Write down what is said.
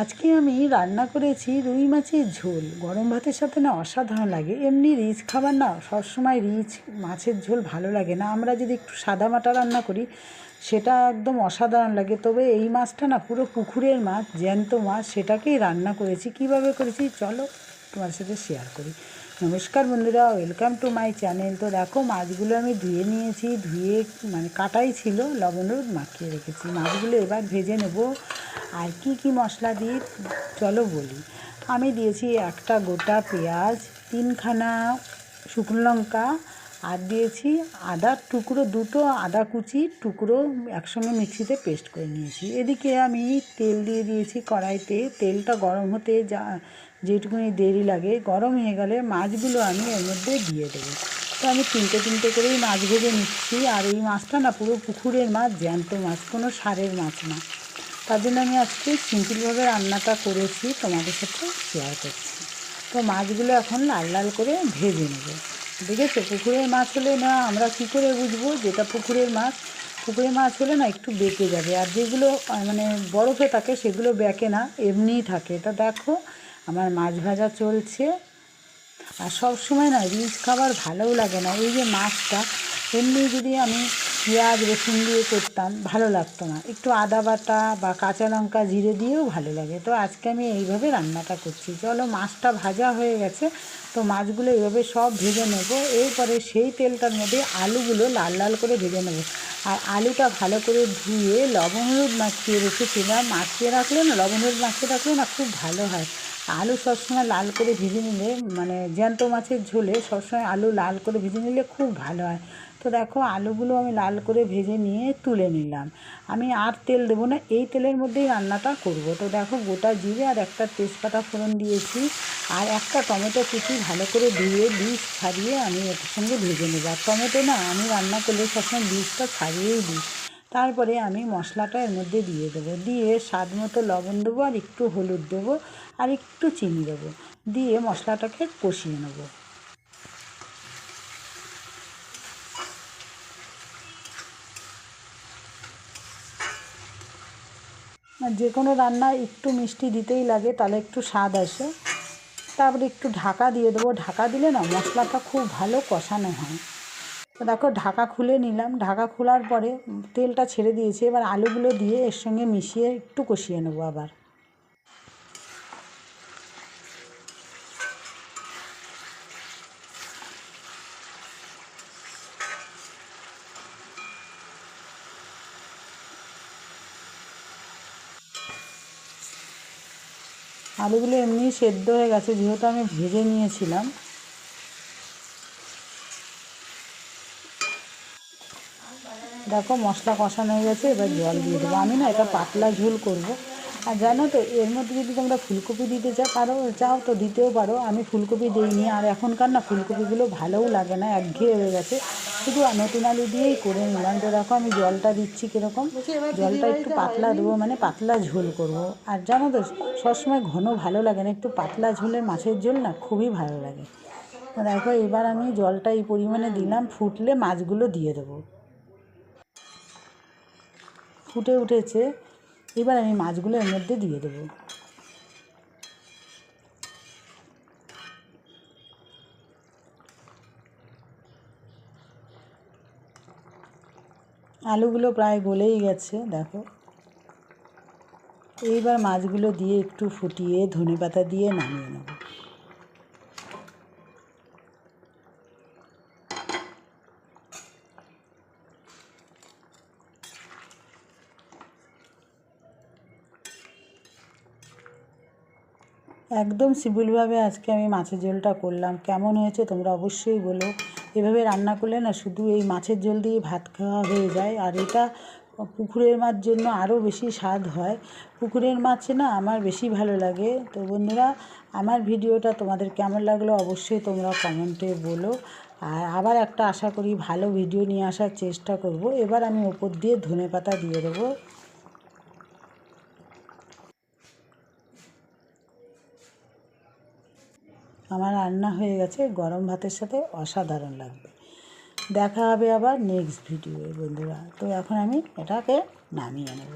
আজকে আমি রান্না করেছি রুই মাছের ঝোল। গরম ভাতের সাথে না অসাধারণ লাগে। এমনি রিচ খাবার না সবসময় রিচ মাছের ঝোল ভালো লাগে না। আমরা যদি একটু সাদা মাটা রান্না করি, সেটা একদম অসাধারণ লাগে। তবে এই মাছটা না পুরো পুকুরের মাছ, জ্যান্ত মাছ, সেটাকেই রান্না করেছি। কীভাবে করেছি? চলো তোমার সাথে শেয়ার করি। নমস্কার বন্ধুরা ওয়েলকাম টু মাই চ্যানেল তো দেখো, মাছগুলো আমি ধুয়ে নিয়েছি। ধুয়ে মানে কাটাই ছিল, লবণ মাখিয়ে রেখেছি। মাছগুলো এবার ভেজে নেব। আর কি কি মশলা দিয়ে, চলো বলি। আমি দিয়েছি একটা গোটা পেঁয়াজ, তিনখানা শুকনো লঙ্কা, আর দিয়েছি আদার টুকরো, দুটো আদা কুচি টুকরো একসঙ্গে মিক্সিতে পেস্ট করে নিয়েছি। এদিকে আমি তেল দিয়ে দিয়েছি কড়াইতে। তেলটা গরম হতে যা, যেটুকুনি দেরি লাগে, গরম হয়ে গেলে মাছগুলো আমি এর মধ্যে দিয়ে দেবো। তো আমি তিনটে তিনটে করেই মাছ ভেজে নিচ্ছি। আর এই মাছটা না পুরো পুকুরের মাছ, জ্যান্ত মাছ, কোনো সারের মাছ না। তার জন্য আমি আজকে সিম্পলভাবে রান্নাটা করেছি, তোমাদের সাথে শেয়ার করছি। তো মাছগুলো এখন লাল লাল করে ভেজে নেব। দেখেছ? পুকুরের মাছ হলে না আমরা কী করে বুঝব? যেটা পুকুরের মাছ পুকুরের মাছ হলে না একটু বেঁকে যাবে। আর যেগুলো মানে বরফে থাকে সেগুলো বেঁকে না, এমনিই থাকে। তা দেখো, আমার মাছ ভাজা চলছে। আর সব সময় না রিচ খাবার ভালোও লাগে না। এই যে মাছটা, এমনি যদি আমি পেঁয়াজ রসুন দিয়ে করতাম, ভালো লাগতো না। একটু আদা বাটা বা কাঁচা লঙ্কা জিরে দিয়েও ভালো লাগে। তো আজকে আমি এইভাবে রান্নাটা করছি। চলো, মাছটা ভাজা হয়ে গেছে। তো মাছগুলো এইভাবে সব ভেজে নেব। এরপরে সেই তেলটার মধ্যে আলুগুলো লাল লাল করে ভেজে নেব। আর আলুটা ভালো করে ধুয়ে লবণ হলুদ মাখিয়ে রেখেছিলাম। মাখিয়ে রাখলে না, লবণ হলুদ মাখিয়ে রাখলে না খুব ভালো হয়। আলু সবসময় লাল করে ভেজে নিলে মানে জ্যান্ত মাছের ঝোলে সবসময় আলু লাল করে ভেজে নিলে খুব ভালো হয়। তো দেখো, আলুগুলো আমি লাল করে ভেজে নিয়ে তুলে নিলাম। আমি আর তেল দেবো না, এই তেলের মধ্যেই রান্নাটা করব। তো দেখো, গোটা জিরে আর একটা তেজপাতা ফোড়ন দিয়েছি, আর একটা টমেটো কুচি ভালো করে ধুয়ে বীজ ছাড়িয়ে আমি এর সঙ্গে ভেজে নেব। আর টমেটো না, আমি রান্না করলে সবসময় বীজটা ছাড়িয়েই দিই। তারপরে আমি মশলাটা এর মধ্যে দিয়ে দেবো। দিয়ে স্বাদ মতো লবণ দেবো আর একটু হলুদ দেবো আর একটু চিনি দেবো। দিয়ে মশলাটাকে কষিয়ে নেব। যে কোনো রান্নায় একটু মিষ্টি দিতেই লাগে, তাহলে একটু স্বাদ আসে। তারপরে একটু ঢাকা দিয়ে দেবো। ঢাকা দিলে না মশলাটা খুব ভালো কষানো হয়। তো দেখো, ঢাকা খুলে নিলাম। ঢাকা খোলার পরে তেলটা ছেড়ে দিয়েছি। এবার আলুগুলো দিয়ে এর সঙ্গে মিশিয়ে একটু কষিয়ে নেব আবার। আলুগুলো এমনি সেদ্ধ হয়ে গেছে, যেহেতু আমি ভেজে নিয়েছিলাম। দেখো মশলা কষানো হয়ে গেছে, এবার জল দিয়ে দেবো। আমি না এটা পাতলা ঝোল করব। আর জানো তো, এর মধ্যে যদি তোমরা ফুলকপি দিতে চাও পারো চাও তো দিতেও পারো। আমি ফুলকপি দিইনি, আর এখনকার না ফুলকপিগুলো ভালোও লাগে না, একঘেয়ে হয়ে গেছে। শুধু নতুন আলু দিয়েই করে নিলাম। তো দেখো আমি জলটা দিচ্ছি কীরকম। জলটা একটু পাতলা দেবো মানে পাতলা ঝোল করব। আর জানো তো সবসময় ঘন ভালো লাগে না একটু পাতলা ঝোলে মাছের ঝোল না খুবই ভালো লাগে। দেখো এবার আমি জলটা এই পরিমাণে দিলাম ফুটলে মাছগুলো দিয়ে দেবো। ফুটে উঠেছে এবার আমি মাছগুলো এর মধ্যে দিয়ে দেবো। আলুগুলো প্রায় গলেই গেছে, দেখো। এইবার মাছগুলো দিয়ে একটু ফুটিয়ে ধনে পাতা দিয়ে নামিয়ে নেব। একদম সিম্পলভাবে আজকে আমি মাছের ঝোলটা করলাম। কেমন হয়েছে তোমরা অবশ্যই বলো। এভাবে রান্না করলে না শুধু এই মাছের ঝোল দিয়ে ভাত খাওয়া হয়ে যায়, আর এটা পুকুরের মাছ জন্য আরও বেশি স্বাদ হয়। পুকুরের মাছে না আমার বেশি ভালো লাগে। তো বন্ধুরা, আমার ভিডিওটা তোমাদের কেমন লাগল অবশ্যই তোমরা কমেন্টে বলো। আর আবার একটা আশা করি ভালো ভিডিও নিয়ে আসার চেষ্টা করব। এবার আমি ওপর দিয়ে ধনে পাতা দিয়ে দেবো। আমার রান্না হয়ে গেছে, গরম ভাতের সাথে অসাধারণ লাগবে। দেখা হবে আবার নেক্সট ভিডিওয়ে বন্ধুরা। তো এখন আমি এটাকে নামিয়ে নেব।